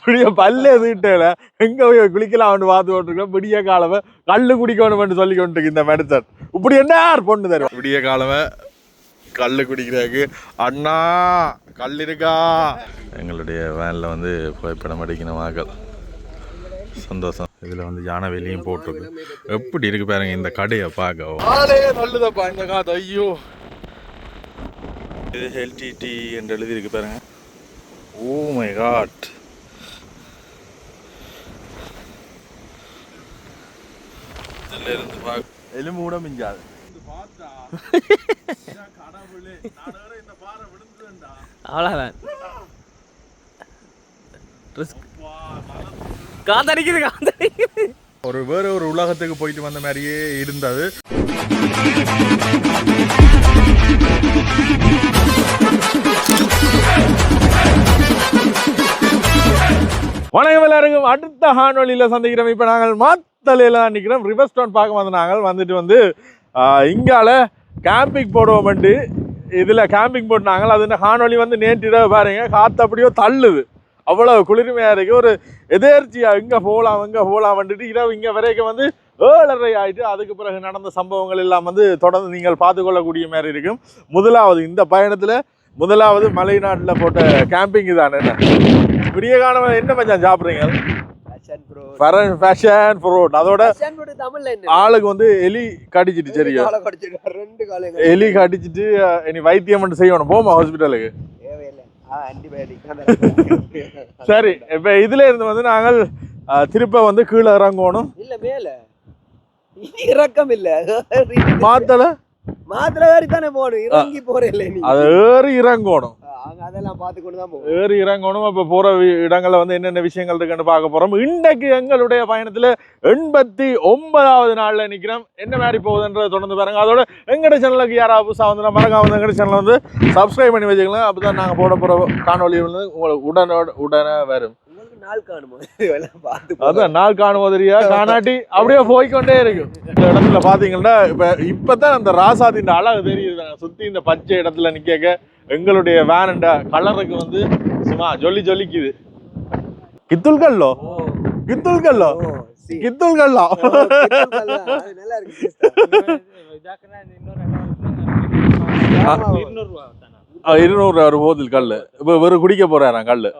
இப்படிய பல்லே தீட்டல எங்க போய் குளிக்கலாம் பார்த்து கொண்டிருக்கோம் விடிய காலம கல்லு குடிக்கணும் சொல்லி கொண்டிருக்கு இந்த மெடிசன் இப்படி என்ன யார் பொண்ணு தரும் விடிய காலம கல்லு குடிக்கிறாக்கு அண்ணா கல் இருக்கா? எங்களுடைய வேனில் வந்து புகைப்படம் அடிக்கணும் மகள் சந்தோஷம். இதில் வந்து யானை வெளியும் போட்டிருக்கு. எப்படி இருக்கு பாருங்க இந்த கடையை பார்க்க ஆளே நல்லதப்பா இந்த காத்து. ஐயோ. இது ஹெல்டிடி என்று எழுதியிருக்கு பாருங்க. ஓ மை காட் இதுல இருந்து பார்க்க எலும்பு கூட மிஞ்சாது அவ்வளோதான் காத்தடிக்குது காத்தடிக்குது ஒரு வேற ஒரு உலகத்துக்கு போயிட்டு வந்த மாதிரியே இருந்தது வணக்கம் எல்லாருக்கும் அடுத்த ஹானொலியில சந்திக்கிறோம் இப்போ நாங்கள் மாத்தலையில தான் நிற்கிறோம் ரிவர் ஸ்டோன் பார்க்க வந்து நாங்கள் வந்துட்டு வந்து இங்கால கேம்பிங் போடுவோம் வந்து இதில் கேம்பிங் போட்டாங்க அது காணொலி வந்து நேற்றிட பாருங்க. காற்று அப்படியோ தள்ளுது. அவ்வளோ குளிர்மையாக இருக்குது ஒரு எதேர்ச்சியாக இங்கே போகலாம் இங்கே போகலாம் வந்துட்டு இரவு இங்கே வரைக்கும் வந்து ஏழரை ஆகிட்டு அதுக்கு பிறகு நடந்த சம்பவங்கள் எல்லாம் வந்து தொடர்ந்து நீங்கள் பார்த்துக்கொள்ளக்கூடிய மாதிரி இருக்கும். முதலாவது இந்த பயணத்தில் முதலாவது மலைநாட்டில் போட்ட கேம்பிங் தான் என்ன? விடிய காலம் என்ன மச்சான் சாப்பிட்றீங்க? ஃபேஷன் ஃப்ரூட் அதோட ஆளுக்கு வந்து எலி கடிச்சிட்டு சரியா? எலி கடிச்சிட்டு இனி வைத்தியம் மட்டும் செய்யணும். போமா ஹாஸ்பிட்டலுக்கு சரி இப்போ இதுல இருந்து வந்து நாங்கள் திருப்ப வந்து கீழே இறங்கணும். இல்ல மேல. இறக்கம் இல்ல. மாத்தல? மாத்திரை வேறு தானே போகணும் இறங்கி போறேன் நீ. அது ஏறி இறங்கணும். அதெல்லாம் பார்த்து கொண்டு தான் போகும் ஏறி இறங்கணும் இப்போ போகிற இடங்கள்ல வந்து என்னென்ன விஷயங்கள் இருக்குன்னு பார்க்க போறோம். இன்றைக்கு எங்களுடைய பயணத்துல எண்பத்தி ஒன்பதாவது நாள்ல நிக்கிறோம். என்ன மாதிரி போகுதுன்றதை தொடர்ந்து பாருங்க. அதோட எங்கட சேனலுக்கு யாராவது புதுசாக வந்து மறக்காம வந்து எங்கட சேனலை வந்து சப்ஸ்கிரைப் பண்ணி வச்சுக்கலாம் அப்பதான் நாங்க போட போற காணொலி வந்து உங்களுக்கு உடனே உடனே வரும். நாள் காணுமோ. அதான் நாள் காணுவதறியா காணாட்டி அப்படியே போய்க்கொண்டே இருக்கும் இந்த இடத்துல பாத்தீங்கன்னா இப்ப இப்பதான் அந்த ராசாதின் அழகு தெரியுது. சுத்தி இந்த பச்சை இடத்துல நிக்க எங்களுடைய வேனண்ட கலருக்கு வந்து சும்மா ஜொல்லி ஜொலிக்குது. கித்துல்கல்லோ? கித்துல்கல்லோ. கித்துல்கல்லோ? நல்லா இருக்கு இருநூறு போதில் கல்லு. இப்ப வெறும் குடிக்க போறாராம் கல்லு.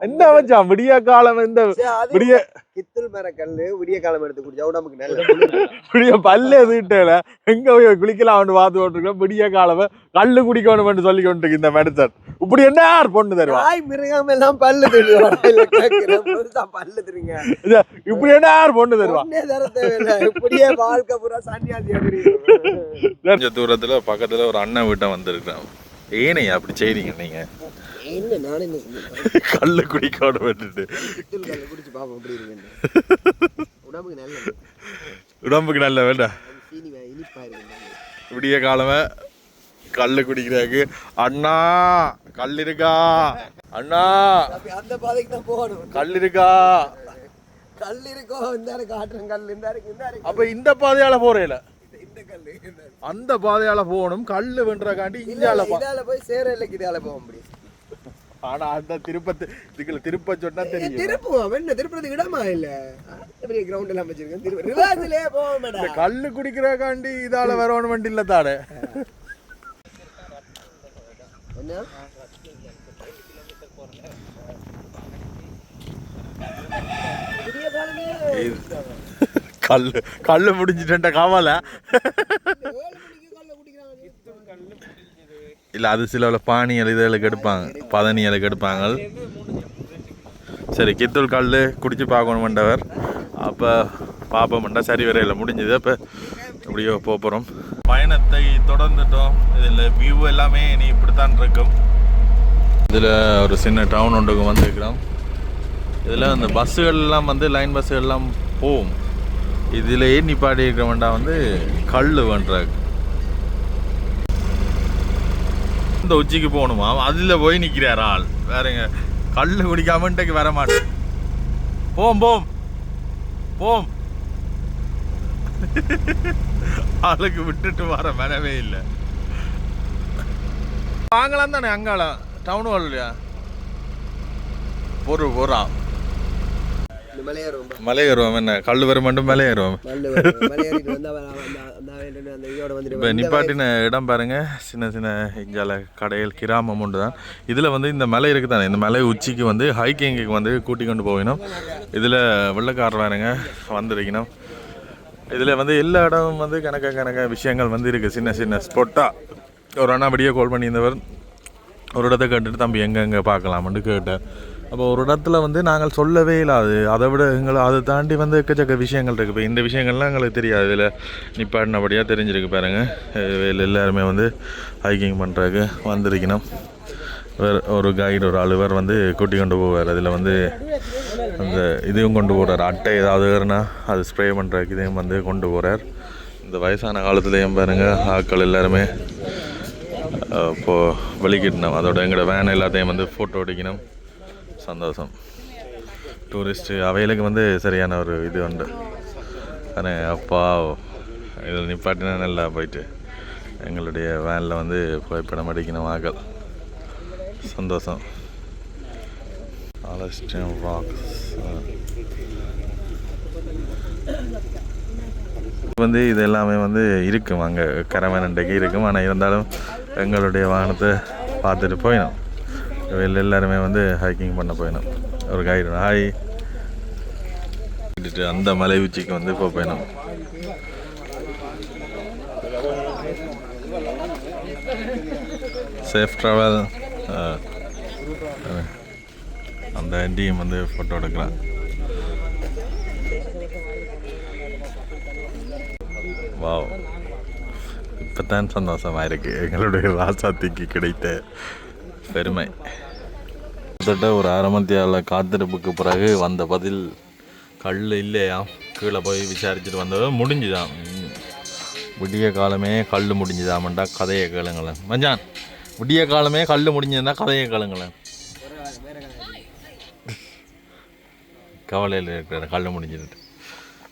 என்ன வச்சான் விடிய காலம் இந்த விடிய கித்துல் மரக்கல்லு விடிய காலம் எடுத்து குடிச்சா உடம்புக்கு நல்ல விடிய பல்லே தீட்டல எங்க போய் குளிக்கலாம் பார்த்து கொண்டிருக்கோம் விடிய காலம் கல்லு குடிக்கணும் சொல்லி கொண்டிருக்கு இந்த மெடிசன் இப்படி என்ன யார் பொண்ணு தருவா நாய் மிருகம் எல்லாம் பல்லு பல்லு திருங்க இப்படி என்ன யார் பொண்ணு தருவா ஒண்ணே தர தேவையில்லை. இப்படியே வாழ்க்கை பூரா சன்னியாசி தூரத்துல பக்கத்துல ஒரு அண்ணன் வீட்டை வந்திருக்கிறேன். ஏனையா அப்படி செய்றீங்க நீங்க? நானே கல்லு குடிக்கணும் விட்டுட்டு கித்துல் கல்லு குடிச்சு பாப்போம் எப்படி இருக்குன்னு உடம்புக்கு நல்லது. உடம்புக்கு நல்ல வேண்டாம் இனிப்பா இருக்கு விடிய காலம கல்லு குடிக்கிறாக்கு. அண்ணா கல் இருக்கா? அண்ணா. அந்த பாதைக்கு தான் போகணும். கல் இருக்கா? கல் இருக்கோ இந்த இருக்கு ஆட்டுறன் கல் இந்த அப்ப இந்த பாதையால போறேல. அந்த பாதையால போகணும் கல்லு வென்றக்காண்டி இதால போய் சேர இல்லைக்கு இதால போக முடியும். ஆனா அந்த திருப்பத்து இதுக்குள்ள திருப்ப சொன்னா தெரியும். திருப்புவோம். என்ன திருப்புறதுக்கு இடமா இல்ல? பெரிய கிரவுண்ட் எல்லாம் வச்சிருக்கேன். திருப்பி ரிவர்ஸ்லயே மேடம் கல்லு குடிக்கிறக்காண்டி இதால வரணும் வண்டி இல்ல தானே. கல்லு கல்லு முடிஞ்சிட்ட காவல இல்லை அது சில பானியல் இதுகளுக்கு எடுப்பாங்க பதனியலுக்கு எடுப்பாங்க சரி கித்தூர் கல் குடிச்சு பார்க்கணுமெண்டவர் அப்போ பார்ப்போம்ண்டா சரி வரையில் முடிஞ்சது. அப்போ எப்படியோ போக போகிறோம் பயணத்தை தொடர்ந்துட்டோம். இதில் வியூ எல்லாமே இனி இப்படித்தான் இருக்கும். இதில் ஒரு சின்ன டவுன் ஒன்றுக்கு வந்திருக்கிறோம். இதில் அந்த பஸ்ஸுகள் எல்லாம் வந்து லைன் பஸ்ஸுகள்லாம் போகும். போகும் இதிலேயே நிப்பாடி வேண்டாம் வந்து கல் வேண்டாங்க அந்த உச்சிக்கு போகணுமா? அதில் போய் நிற்கிறார் ஆள். வேறங்க. கல் குடிக்காமன்ட்டு வர மாட்டேன். போம் போம். போம். ஆளுக்கு விட்டுட்டு வர மனவே இல்லை. வாங்கலாம் தானே அங்காளம் டவுன் ஹால் இல்லையா பொறு பொறா. மலை ஏறுவோம் என்ன? கல் வரும் மட்டும் மலை ஏறுவோம் இப்போ நிப்பாட்டின இடம் பாருங்க. சின்ன சின்ன இங்கால கடைகள் கிராமம் உண்டு தான். இதில் வந்து இந்த மலை இருக்குது தானே இந்த மலை உச்சிக்கு வந்து ஹைக்கிங்குக்கு வந்து கூட்டி கொண்டு போகணும். இதில் வெள்ளக்காரர் பாருங்க வந்திருக்கணும். இதில் வந்து எல்லா இடமும் வந்து கணக்க கணக்க விஷயங்கள் வந்து இருக்குது சின்ன சின்ன ஸ்பொட்டாக ஒரு அண்ணா அப்படியே கால் பண்ணியிருந்தவர். ஒரு இடத்த கேட்டுட்டு தம்பி எங்கே எங்கே பார்க்கலாம்னு கேட்டேன் அப்போ ஒரு இடத்துல வந்து நாங்கள் சொல்லவே இல்லாது அதை விட எங்களை அதை தாண்டி வந்து எக்கச்சக்க விஷயங்கள் இருக்குது இப்போ இந்த விஷயங்கள்லாம் எங்களுக்கு தெரியாது. இதில் நிப்பாடினபடியாக தெரிஞ்சிருக்கு பாருங்க. இதில் எல்லாருமே வந்து ஹைக்கிங் பண்ணுறதுக்கு வந்திருக்கணும். வேறு ஒரு கைடு ஒரு அலுவர் வந்து கூட்டி கொண்டு போவார். அதில் வந்து அந்த இதையும் கொண்டு போகிறார் அட்டை ஏதாவது வேறுனா அது ஸ்ப்ரே பண்ணுறதுக்கு இதையும் வந்து கொண்டு போகிறார் இந்த வயசான காலத்துலேயும் பாருங்கள் ஆட்கள் எல்லாருமே இப்போது இப்போ அதோட எங்களோட வேன் எல்லாத்தையும் வந்து ஃபோட்டோ அடிக்கணும் சந்தோஷம். டூரிஸ்ட்டு அவைகளுக்கு வந்து சரியான ஒரு இது உண்டு. ஆனால் அப்பா இதில் நிப்பாட்டினா நல்லா போயிட்டு. எங்களுடைய வேனில் வந்து புகைப்படம் அடிக்கணும் வாக்கள். சந்தோஷம். Alaskan Rocks வந்து இது எல்லாமே வந்து இருக்கும். அங்கே கரவனண்டைக்கு இருக்கும். ஆனால் இருந்தாலும் எங்களுடைய வாகனத்தை பார்த்துட்டு போயிடும் வெளில எல்லாருமே வந்து ஹைக்கிங் பண்ண போயிடும் ஒரு கைடு ஹாய் அந்த மலை உச்சிக்கு வந்து இப்போ போயிடும் சேஃப் ட்ராவல் அந்த ஆண்டியும் வந்து ஃபோட்டோ எடுக்கிறான் வாவ் தான் சந்தோஷமாக இருக்குது எங்களுடைய ராசாத்திக்கு கிடைத்த பெருமை. கிட்டத்தட்ட ஒரு அரை மத்தியால காத்திருப்புக்கு பிறகு வந்த பதில் கல் இல்லையா? கீழே போய் விசாரிச்சுட்டு வந்தது முடிஞ்சுதான் விடிய காலமே கல் முடிஞ்சுதாமண்டா? கதையை கேளுங்களேன். மஞ்சான் விடிய காலமே கல் முடிஞ்சதுன்னா கதையை கேளுங்களேன். கவலையில் இருக்கிற கல் முடிஞ்சிட்டு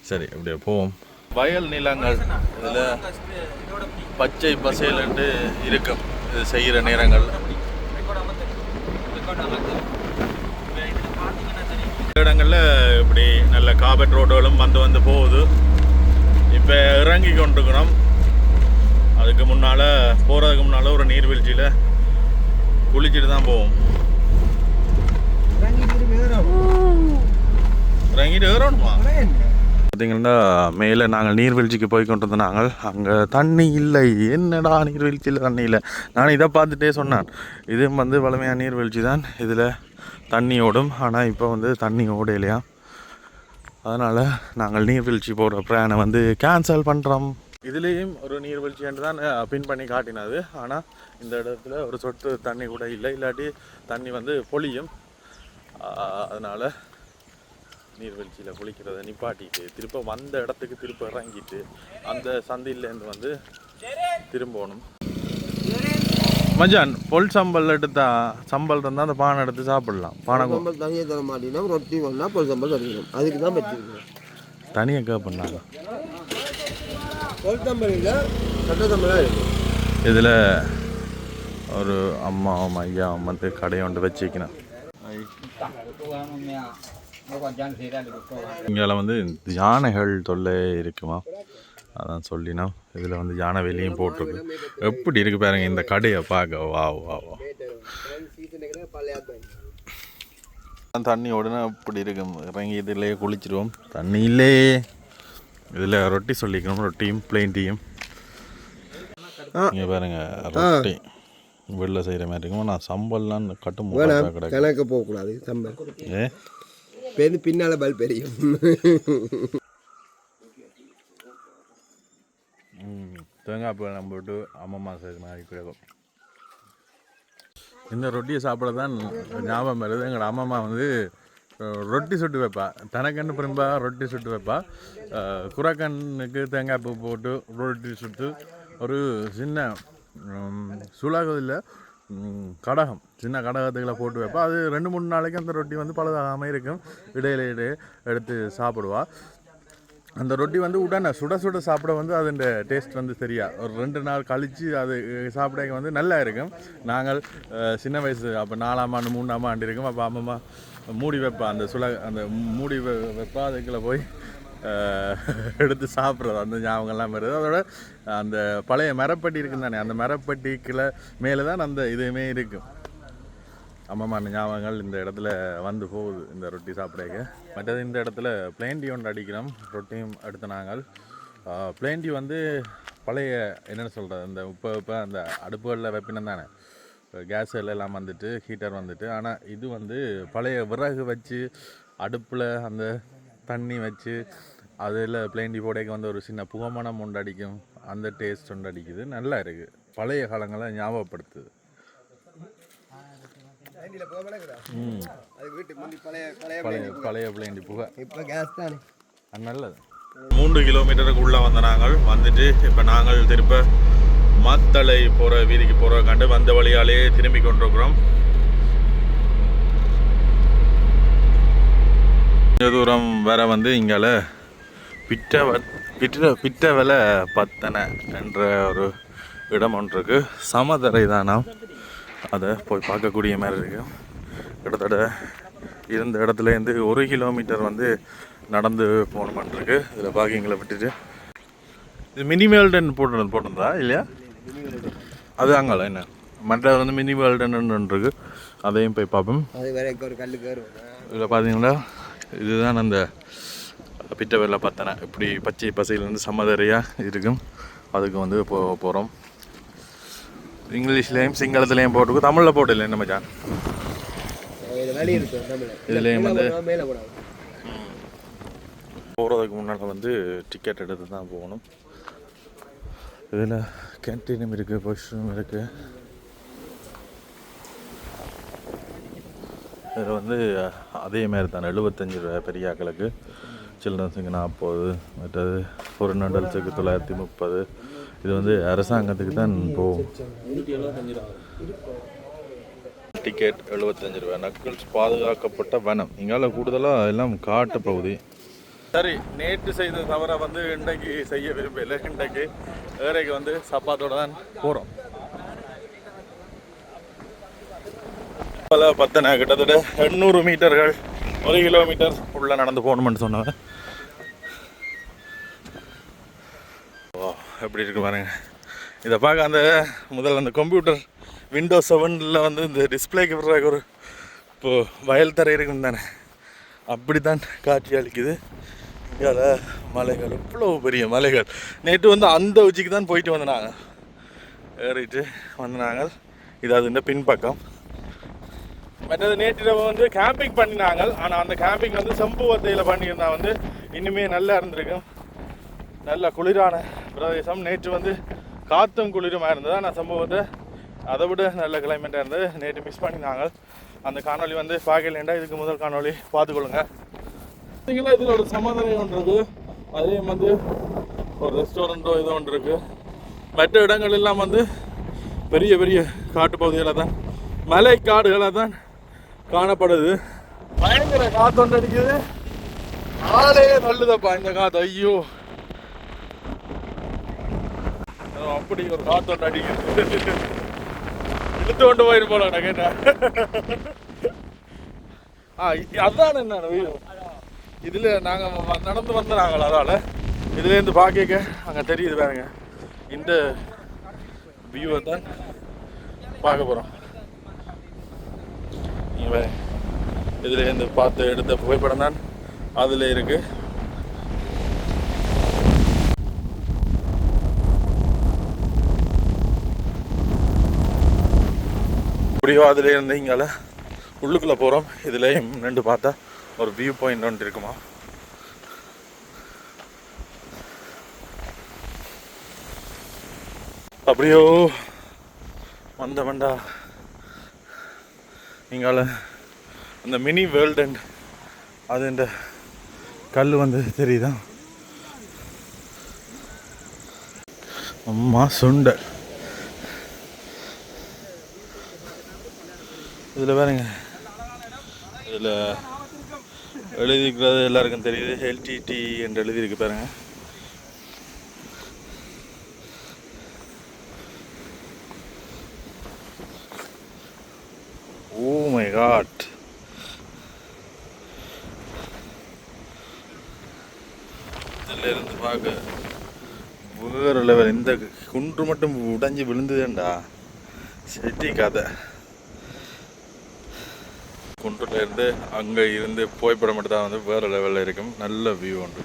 சரி அப்படியே போவோம். வயல் நிலங்கள். இதில் பச்சை பசேலண்டு இருக்கும் இது செய்கிற நேரங்கள் இடங்களில் இப்படி நல்ல காபட் ரோடுகளும் வந்து வந்து போகுது. இப்போ இறங்கி கொண்டிருக்கிறோம். அதுக்கு முன்னால் போகிறதுக்கு முன்னால் ஒரு நீர்வீழ்ச்சியில் குளிச்சுட்டு தான் போவோம். இறங்கிட்டு ஏறணுமா? பார்த்தீங்கன்னா மேலே நாங்கள் நீர்வீழ்ச்சிக்கு போய் கொண்டு வந்த நாங்கள் அங்கே தண்ணி இல்லை. என்னடா நீர்வீழ்ச்சியில் தண்ணி இல்லை? நான் இதை பார்த்துட்டே சொன்னேன். இதுவும் வந்து வளமையான நீர்வீழ்ச்சி தான். இதில் தண்ணி ஓடும். ஆனால் இப்போ வந்து தண்ணி ஓடையிலையா அதனால் நாங்கள் நீர்வீழ்ச்சி போகிற பிரயாணம் வந்து கேன்சல் பண்ணுறோம் இதுலேயும் ஒரு நீர்வீழ்ச்சி என்று தான் பின் பண்ணி காட்டினது. ஆனால் இந்த இடத்துல ஒரு சொட்டு தண்ணி கூட இல்லை. இல்லாட்டி தண்ணி வந்து பொழியும். அதனால் நீர்வீழ்ச்சியில் குளிக்கிறத நிப்பாட்டிட்டு திரும்ப வந்த இடத்துக்கு திரும்ப இறங்கிட்டு அந்த சந்தையிலேருந்து வந்து திரும்பணும். மச்சான் பொல் சம்பல் எடுத்தா சம்பல் இருந்தால் அந்த பானை எடுத்து சாப்பிடலாம். பானை சம்பல் தனியாக தர மாட்டீங்கன்னா ரொட்டி ஒன்றா பொல் சம்பல் தருகிறோம் அதுக்கு தான் வச்சிருக்கோம் தனியாக கே பண்ணாங்க. பொல் சம்பல் இல்லை சட்ட இருக்கு. இதில் ஒரு அம்மாவும் ஐயாவும் வந்து கடையை ஒன்று வச்சுக்கணும் இங்கே வந்து யானைகள் தொல்லை இருக்குமா? அதான் சொல்லினோம். இதில் வந்து யானை வெளியும் போட்டிருக்கு. எப்படி இருக்கு பாருங்க இந்த கடையை பார்க்க. வா வா வா தண்ணி உடனே அப்படி இருக்கும். இறங்கி இதிலே குளிச்சிருவோம். தண்ணி இல்லையே இதில் ரொட்டி சொல்லிக்கணும். ரொட்டியும் பிளெயின் டீயும் இங்கே பாருங்க ரொட்டி. வெளில செய்கிற மாதிரி இருக்கும்? நான் சம்பல்லாம் கட்டும் கணக்கு போகக்கூடாது. சம்பல். ஏ? பேருந்து பின்னால் பல் பெரியும். ம், தேங்காய் பூ நம்ம போட்டு அம்மம்மா செய்கிற மாதிரி கிடைக்கும். இந்த ரொட்டியை சாப்பிட தான் ஞாபகம் வருது. எங்களோட அம்மம்மா வந்து ரொட்டி சுட்டு வைப்பா. தனக்கண்ணு பிரிம்பா ரொட்டி சுட்டு வைப்பா. குரக்கண்ணுக்கு தேங்காய் பூ போட்டு ரொட்டி சுட்டு ஒரு சின்ன சுலாகதில் கடகம். சின்ன கடகத்துக்களை போட்டு வைப்பா. அது ரெண்டு மூணு நாளைக்கு அந்த ரொட்டி வந்து பழுதாகாமல் இருக்கும். இடையில இடையே எடுத்து சாப்பிடுவா. அந்த ரொட்டி வந்து உடனே சுட சுட சாப்பிட வந்து அதோட டேஸ்ட் வந்து சரியா. ஒரு ரெண்டு நாள் கழித்து அது சாப்பிட வந்து நல்லா இருக்கும். நாங்கள் சின்ன வயசு அப்போ நாலாம் ஆண்டு மூணாம் ஆண்டு இருக்கும். அப்போ அம்மம்மா மூடி வைப்பா. அந்த சுல அந்த மூடி வைப்பா. அதுக்குள்ளே போய் எடுத்து சாப்பிட்றது அந்த ஞாபகம்லாம் வருது. அதோட அந்த பழைய மரப்பட்டி இருக்கும் தானே அந்த மரப்பட்டிக்குள்ள மேலே தான் அந்த இதுவுமே இருக்கும் அம்மாமான ஞாபகங்கள் இந்த இடத்துல வந்து போகுது இந்த ரொட்டி சாப்பிடக்க மற்றது இந்த இடத்துல பிளேண்டி ஒன்று அடிக்கிறோம். ரொட்டியும் எடுத்த நாங்கள். பிளேண்டி வந்து பழைய என்னென்னு சொல்கிறது அந்த இப்போ இப்போ அந்த அடுப்புகளில் வெப்பினம் தானே. கேஸ் எல்லாம் வந்துட்டு ஹீட்டர் வந்துட்டு. ஆனால் இது வந்து பழைய விறகு வச்சு அடுப்பில் அந்த தண்ணி வச்சு அதில் பிளேண்டி போடைக்கு வந்து ஒரு சின்ன புகமணம் ஒன்று அடிக்கும் அந்த டேஸ்ட் ஒன்று அடிக்குது நல்லா இருக்குது பழைய காலங்களை ஞாபகப்படுத்துது. ம். பழைய பழைய பழைய பழைய பிளேண்டி புகை. இப்போ கேஸ் தானே. அது நல்லது. மூன்று கிலோமீட்டருக்கு உள்ள வந்த நாங்கள் வந்துட்டு இப்போ நாங்கள் திருப்ப மாத்தளை போகிற வீதிக்கு போகிற கண்டு வந்த வழியாலே திரும்பி கொண்டிருக்கிறோம். கொஞ்ச தூரம் வர வந்து இங்கால பிட்ட வ- பிட்ட பிட்ட விலை பத்தனை என்ற ஒரு இடம் ஒன்று இருக்கு சமதரை தான் அதை போய் பார்க்கக்கூடிய மாதிரி இருக்கு. கிட்டத்தட்ட இருந்த இடத்துலேருந்து ஒரு கிலோமீட்டர் வந்து நடந்து போகணுமான்ருக்கு. இதில் பார்க்கிங்களை விட்டுட்டு. இது மினி வேல்டன் போட்டு போட்டிருந்தா இல்லையா? அது அங்கால என்ன? மற்ற வந்து மினி வேல்டன் இருக்கு. அதையும் போய் பார்ப்போம். இதில் பார்த்தீங்கன்னா இதுதான் அந்த பிட்ட வெள்ளை இப்படி பச்சை பசையிலேருந்து சமதரையாக இருக்கும். அதுக்கு வந்து போ போகிறோம் இங்கிலீஷ்லேயும் சிங்களத்துலேயும் போட்டுருக்கு தமிழில் போட்டு இல்லை என்ன மச்சான் இதுலேயும் வந்து போகிறதுக்கு முன்னால் வந்து டிக்கெட் எடுத்து தான் போகணும். இதில் கேன்டீனும் இருக்குது வாஷ்ரூம் இருக்குது இதில் வந்து அதே மாதிரி தான் எழுபத்தஞ்சு ரூபா பெரிய ஆக்களுக்கு. சில்ட்ரன்ஸுக்கு நாற்பது மற்றது ஒரு நண்டல்ஸுக்கு தொள்ளாயிரத்தி முப்பது. இது வந்து அரசாங்கத்துக்கு தான் போகும். டிக்கெட் எழுபத்தஞ்சு ரூபா நக்கல்ஸ் பாதுகாக்கப்பட்ட வனம். இங்கால கூடுதலாக எல்லாம் காட்டு பகுதி. சரி நேற்று செய்த தவிர வந்து இன்றைக்கு செய்ய விரும்பல இன்றைக்கு ஏறைக்கு வந்து சப்பாத்தோட தான் போகிறோம் பல பத்தனை கிட்டத்தட்ட எண்ணூறு மீட்டர்கள் ஒரு கிலோமீட்டர் உள்ள நடந்து போகணும்னு சொன்னாங்க ஓ எப்படி இருக்கு பாருங்க. இதை பார்க்க அந்த முதல்ல அந்த கம்ப்யூட்டர் விண்டோ செவனில் வந்து இந்த டிஸ்பிளேக்கு விடுறதுக்கு ஒரு இப்போ வயல் தரை இருக்கும் தானே. அப்படி தான் காட்சி அளிக்குது. இங்கால மலைகள் இவ்வளோ பெரிய மலைகள். நேற்று வந்து அந்த உச்சிக்கு தான் போயிட்டு வந்தாங்க ஏறிட்டு வந்தாங்க இது அது இந்த பின்பக்கம். மற்றது நேற்றிரவு வந்து கேம்பிங் பண்ணினாங்க ஆனால் அந்த கேம்பிங் வந்து செம்புவத்தையில் பண்ணியிருந்தா வந்து இனிமே நல்லா இருந்திருக்கும் நல்ல குளிரான பிரதேசம். நேற்று வந்து காற்றும் குளிருமா இருந்தது? ஆனால் சம்பவத்தை அதை விட நல்ல கிளைமேட்டாக இருந்தது. நேற்று மிஸ் பண்ணினாங்க அந்த காணொளி வந்து பார்க்கலேண்டா இதுக்கு முதல் காணொலி பார்த்துக்கொள்ளுங்க. பார்த்தீங்கன்னா இதில் ஒரு சமாதானம் ஒன்று இருக்குது அதே வந்து ஒரு ரெஸ்டாரண்ட்டோ இதோ ஒன்று இருக்குது மற்ற இடங்கள் எல்லாம் வந்து பெரிய பெரிய காட்டு பகுதிகளாக தான் மலை காடுகளாக தான் காணப்படுது. பயங்கர காத்து ஒன்று அடிக்குது. ஆளே தள்ளுதப்பா இந்த காத்து. ஐயோ. அப்படி ஒரு காத்து ஒன்று அடிக்குது. இழுத்து கொண்டு போயிரு போல கேட்ட கேட்டேன். ஆ அதான் என்ன வீடு இதில் நாங்கள் நடந்து வந்த நாங்கள் அதால் இதுலேருந்து பார்க்க அங்கே தெரியுது பாருங்க. இந்த வியூவை தான் பார்க்க போகிறோம் நீங்கள் இதில் இதுலேருந்து பார்த்து எடுத்த புகைப்படம் தான் அதில் இருக்குது அப்படியோ அதில் இருந்து இங்கால உள்ளுக்குள்ளே போறோம். இதுலயும் நின்று பார்த்தா ஒரு வியூ பாயிண்ட் ஒன்று இருக்குமா? அப்படியோ வந்த வண்டா இங்கால அந்த மினி வேர்ல்டு அண்ட் அது இந்த கல் வந்து தெரியுதா? அம்மா சுண்டை இதில் பாருங்க. இதில் எழுதிக்கிறது எல்லாருக்கும் தெரியுது. எல்டிடி என்று எழுதியிருக்கு பாருங்கள் ஓ மை காட் இதுல இருந்து பார்க்க வேற லெவல் இந்த சுற்று மட்டும் உடைஞ்சு விழுந்துதேண்டா செட்டி கதை. குன்றுல இருந்து அங்க இருந்து புகைப்படம் மட்டும் தான் வந்து வேற லெவல்ல இருக்கும். நல்ல வியூ உண்டு.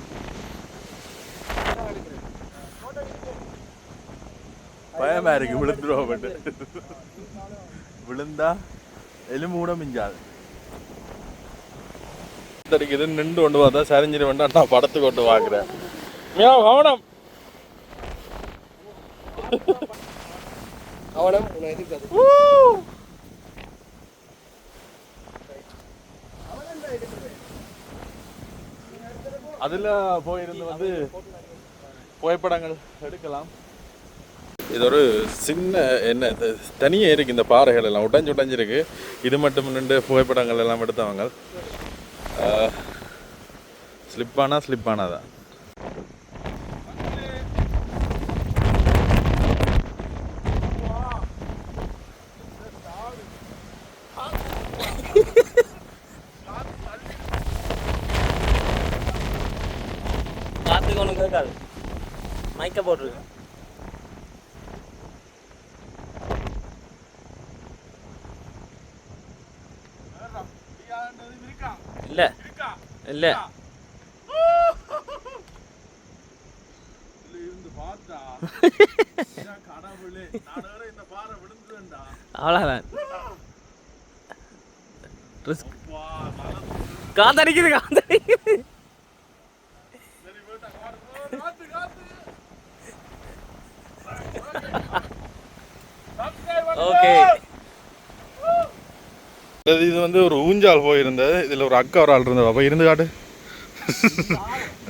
பயமா இருக்கு விழுந்துருவோம் பட்டு. விழுந்தா எலும்பு கூட மிஞ்சாது. அடிக்குது நின்று கொண்டு பார்த்தா சரிஞ்சிரு வேண்டாம். நான் படத்துக்கு கொண்டு வாங்குறேன் மியாவ், கவனம். அவனம் உன்னை எதிர்க்காது அதில் போயிருந்து வந்து புகைப்படங்கள் எடுக்கலாம். இது ஒரு சின்ன என்ன தனியே இருக்கு இந்த பாறைகள் எல்லாம் உடைஞ்சு உடைஞ்சிருக்கு. இது மட்டும் நின்று புகைப்படங்கள் எல்லாம் எடுத்தவங்க. ஸ்லிப்பானா ஸ்லிப்பானா தான். மைக்க போட்டுருக்கு இல்ல. இல்ல. அவ்வளோதான் காத்தடிக்குது காத்தடிக்குது ஓகே இது வந்து ஒரு ஊஞ்சால் போயிருந்தது. இதில் ஒரு அக்கா ஒரு ஆள் இருந்தவா? அப்போ இருந்து காட்டு.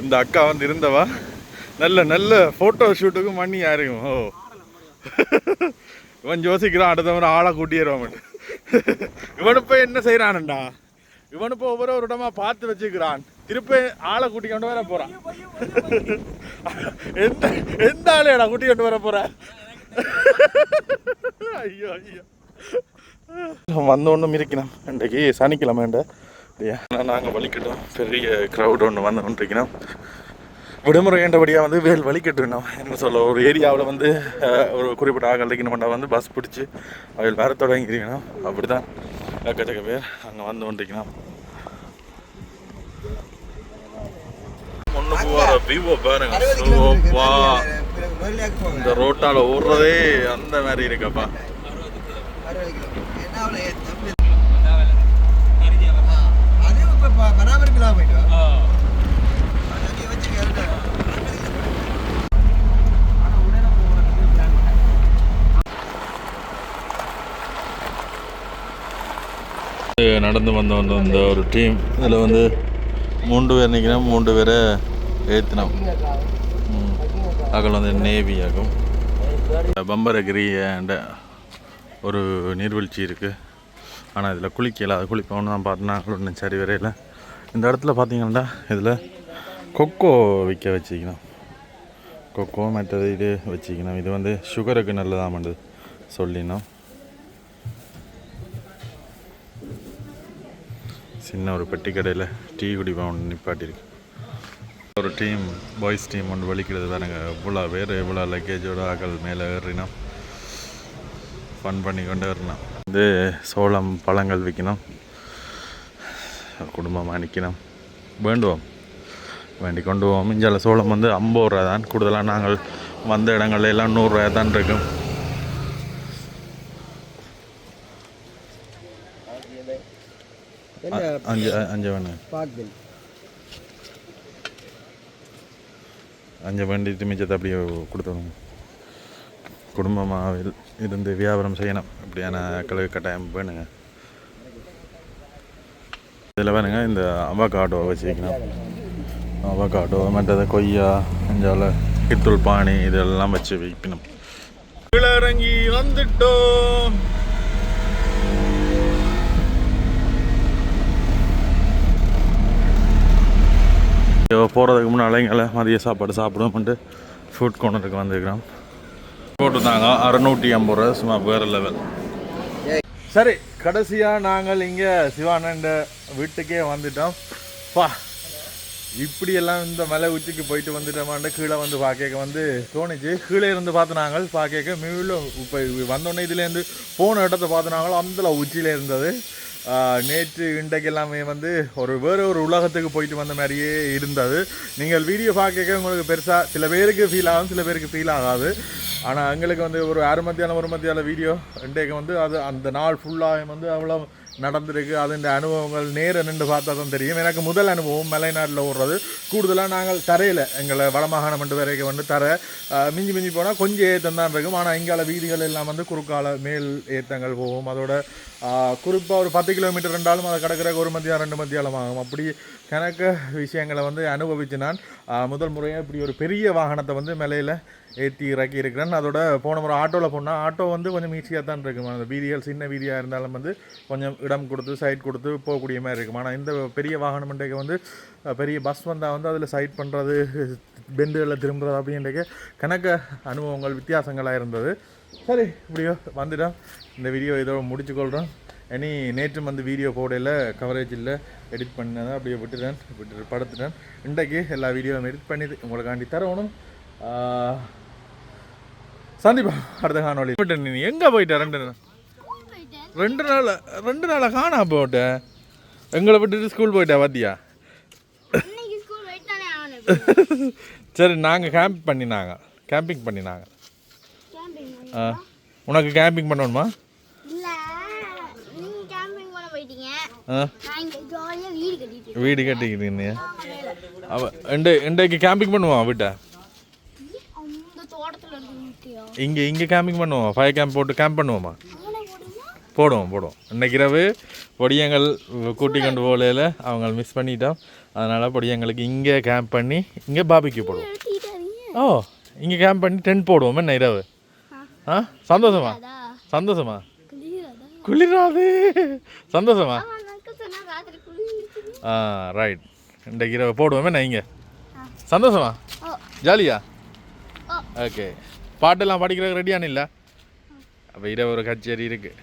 இந்த அக்கா வந்து இருந்தவா? நல்ல நல்ல ஃபோட்டோ ஷூட்டுக்கு மண்ணி யாருக்கும் ஓ. இவன் யோசிக்கிறான் அடுத்தவன் ஆளை ஆளை கூட்டிடுவான் இவனு போய் என்ன செய்கிறான்டா இவனு இப்போ ஒவ்வொரு ஒரு இடமா பார்த்து வச்சுக்கிறான். திருப்பி ஆளை கூட்டி கொண்டு வர போறான். எந்த எந்த ஆளையடா கூட்டி கொண்டு வர போற? ஐயோ ஐயோ. வந்த ஒன்றும் இருக்கணும் இன்றைக்கு சனிக்கிழமைண்ட நாங்கள் வலிக்கட்டும். பெரிய க்ரௌட் ஒன்று வந்து கொண்டிருக்கணும் விடுமுறை ஏண்டபடியாக வந்து வேல் வலிக்கட்டுணும் என்ன சொல்ல ஒரு ஏரியாவில் வந்து ஒரு குறிப்பிட்ட ஆக அழைக்கணும்னா வந்து பஸ் பிடிச்சி அவள் வர தொடங்கிருக்கணும் அப்படி தான் எக்கச்சக்க பேர் அங்கே வந்து கொண்டிருக்கணும் ஒன்று போகிற பாருங்க இந்த ரோட்டால் ஓடுறதே அந்த மாதிரி இருக்கப்பா பராமரிக்கலாம் போயிட்டு என்ன அவ்வளோ தம்பி ஆ, அதுவும் இப்போ ப- பராமரிப்புலாம் போயிட்டு வா அங்கே வச்சுக்க நடந்து வந்த வந்த ஒரு டீம் இதில் வந்து மூன்று பேர் நிற்கிறோம் மூன்று பேரை ஏற்றினோம் அகல் வந்து நேவி ஆகும். பம்பரகிரி அண்ட் ஒரு நீர்வீழ்ச்சி இருக்குது ஆனால் இதில் குளிக்கல. அது குளிப்போம்னு தான் பார்த்தோன்னா ஒன்றும் சரி வரையில். இந்த இடத்துல பார்த்தீங்கன்னா இதில் கொக்கோ விற்க வச்சுக்கணும் கொக்கோ மற்றது இது வச்சுக்கணும் இது வந்து சுகருக்கு நல்லதாக நல்லதாமண்டு சொல்லினோம். சின்ன ஒரு பெட்டி கடையில் டீ குடிப்பா ஒன்று நிப்பாட்டியிருக்கு. ஒரு டீம் பாய்ஸ் டீம் ஒன்று வலிக்கிறது பாருங்க இவ்வளோ பேர் இவ்வளோ லக்கேஜோட ஆக்கள் மேலே ஏறினோம். ஃபன் பண்ணி கொண்டு வரணும். இது சோளம் பழங்கள் விற்கணும். குடும்பமாக நிற்கணும். வேண்டுவோம். வேண்டி கொண்டு போவோம். இஞ்சால சோளம் வந்து ஐம்பது ரூபா தான். கூடுதலாக நாங்கள் வந்த இடங்கள்ல எல்லாம் நூறுரூவா தான் இருக்கும். அஞ்சு அஞ்சு வேணும் அஞ்சு வேண்டிட்டு மிச்சத்தை அப்படியே கொடுத்துருங்க குடும்பமாக இருந்து வியாபாரம் செய்யணும். அப்படியான ஆட்களுக்கு கட்டாயம் வேணுங்க. இதில் வேணுங்க இந்த அவகாடோ வச்சுக்கணும் அவகாடோ மற்றது கொய்யா அஞ்சால கித்தூள் பானி இதெல்லாம் வச்சு வைக்கணும் இறங்கி வந்துட்டோம். போகிறதுக்கு முன்னால் எங்களை மதிய சாப்பாடு சாப்பிடுவோம்ட்டு ஃபுட் கோர்னருக்கு வந்துருக்கிறோம். போட்டுருந்தாங்க. அறுநூற்றி ஐம்பது ரூபா சும்மா வேறு லெவல் சரி கடைசியாக நாங்கள் இங்கே சிவானண்ட வீட்டுக்கே வந்துட்டோம். பா இப்படியெல்லாம் இந்த மலை உச்சிக்கு போயிட்டு வந்துட்டோமாண்ட கீழே வந்து பார்க்க வந்து தோணுச்சு. கீழே இருந்து பார்த்து நாங்கள் பார்க்க மீளும் இப்போ வந்தோடனே இதுலேருந்து போன இடத்த பார்த்து நாங்களும் அந்த உச்சியில் இருந்தது. நேற்று இன்றைக்கு எல்லாமே வந்து ஒரு வேறு ஒரு உலகத்துக்கு போயிட்டு வந்த மாதிரியே இருந்தது. நீங்கள் வீடியோ பார்க்க உங்களுக்கு பெருசாக சில பேருக்கு ஃபீல் ஆகும் சில பேருக்கு ஃபீல் ஆகாது. ஆனால் எங்களுக்கு வந்து ஒரு அரை மத்தியானம் ஒரு மத்தியான வீடியோ இன்றைக்கு வந்து அது அந்த நாள் ஃபுல்லாக வந்து அவ்வளோ நடந்திருக்கு. அது இந்த அனுபவங்கள் நேர நின்று பார்த்தா தான் தெரியும். எனக்கு முதல் அனுபவம் மலைநாட்டில் ஓடுறது. கூடுதலாக நாங்கள் தரையில் எங்களை வடமாகாணம் மண்டு வரைக்கும் வந்து தர மிஞ்சி மிஞ்சி போனால் கொஞ்சம் ஏற்றம் தான் இருக்கும். ஆனால் இங்கால வீதிகள் எல்லாம் வந்து குறுக்கால மேல் ஏற்றங்கள் போகும். அதோட குறிப்பாக ஒரு பத்து கிலோமீட்டர் ரெண்டாலும் அதை கிடக்கிற ஒரு மத்தியம் ரெண்டு மத்தியாலும் ஆகும். அப்படி கணக்க விஷயங்களை வந்து அனுபவித்து நான் முதல் முறையாக இப்படி ஒரு பெரிய வாகனத்தை வந்து மலையில் ஏற்றி இறக்கி இருக்கிறேன். அதோட போன முறை ஆட்டோவில் போனால் ஆட்டோ வந்து கொஞ்சம் ஈஸியாக தான் இருக்கும். அந்த வீதிகள் சின்ன வீதியாக இருந்தாலும் வந்து கொஞ்சம் இடம் கொடுத்து சைட் கொடுத்து போகக்கூடிய மாதிரி இருக்கும். ஆனால் இந்த பெரிய வாகனம் இன்றைக்கு வந்து பெரிய பஸ் வந்தால் வந்து அதில் சைட் பண்ணுறது பெண்டுகளில் திரும்புறது அப்படின்றக்க கணக்க அனுபவங்கள் வித்தியாசங்களாக இருந்தது. சரி இப்படியோ வந்துட்டோம். இந்த வீடியோ இதோட முடிச்சுக்கொள்கிறோம் இனி நேற்று வந்து வீடியோ போடையில் கவரேஜ் இல்லை. எடிட் பண்ணதை அப்படியே விட்டுட்டேன் விட்டுட்டு படுத்துட்டேன். இன்றைக்கு எல்லா வீடியோவும் எடிட் பண்ணி உங்களுக்காண்டி தரணும். சந்திப்பா அடுத்த காணொளி போயிட்ட நீ எங்கே போயிட்ட ரெண்டு நாள்? ரெண்டு நாள் ரெண்டு நாளா காணா போட்ட? எங்களை விட்டுட்டு ஸ்கூல் போயிட்டா பாத்தியா? சரி நாங்கள் கேம்ப் பண்ணினாங்க. கேம்பிங் பண்ணினாங்க. ஆ. உனக்கு கேம்பிங் பண்ணணுமா? வீடு கட்டிக்கிறீங்க அவ இன்றைக்கு கேம்பிங் பண்ணுவான் வீட்டை அந்த தோட்டத்துல இருந்து வீட்டையா இங்கே இங்கே கேம்பிங் பண்ணுவோம்? ஃபயர் கேம்ப் போட்டு கேம்ப் பண்ணுவோமா? போடுவோம் போடுவோம். இன்னைக்கு இரவு பொடியங்கள் கூட்டி கொண்டு போகலையில் அவங்க மிஸ் பண்ணிட்டோம். அதனால் பொடியங்களுக்கு இங்கே கேம்ப் பண்ணி இங்கே பாபிக்கு போடுவோம். ஓ இங்கே கேம்ப் பண்ணி டென்ட் போடுவோம் என்ன இரவு? ஆ சந்தோஷமா? சந்தோஷமா? குளிராதா. சந்தோஷமா? ஆ ரைட் இன்றைக்கு இரவு போடுவோமே நான் இங்கே? சந்தோஷமா? ஜாலியா. ஓகே பாட்டெல்லாம் படிக்கிறதுக்கு ரெடியான இல்லை? அப்போ இரவு ஒரு கச்சேரி இருக்குது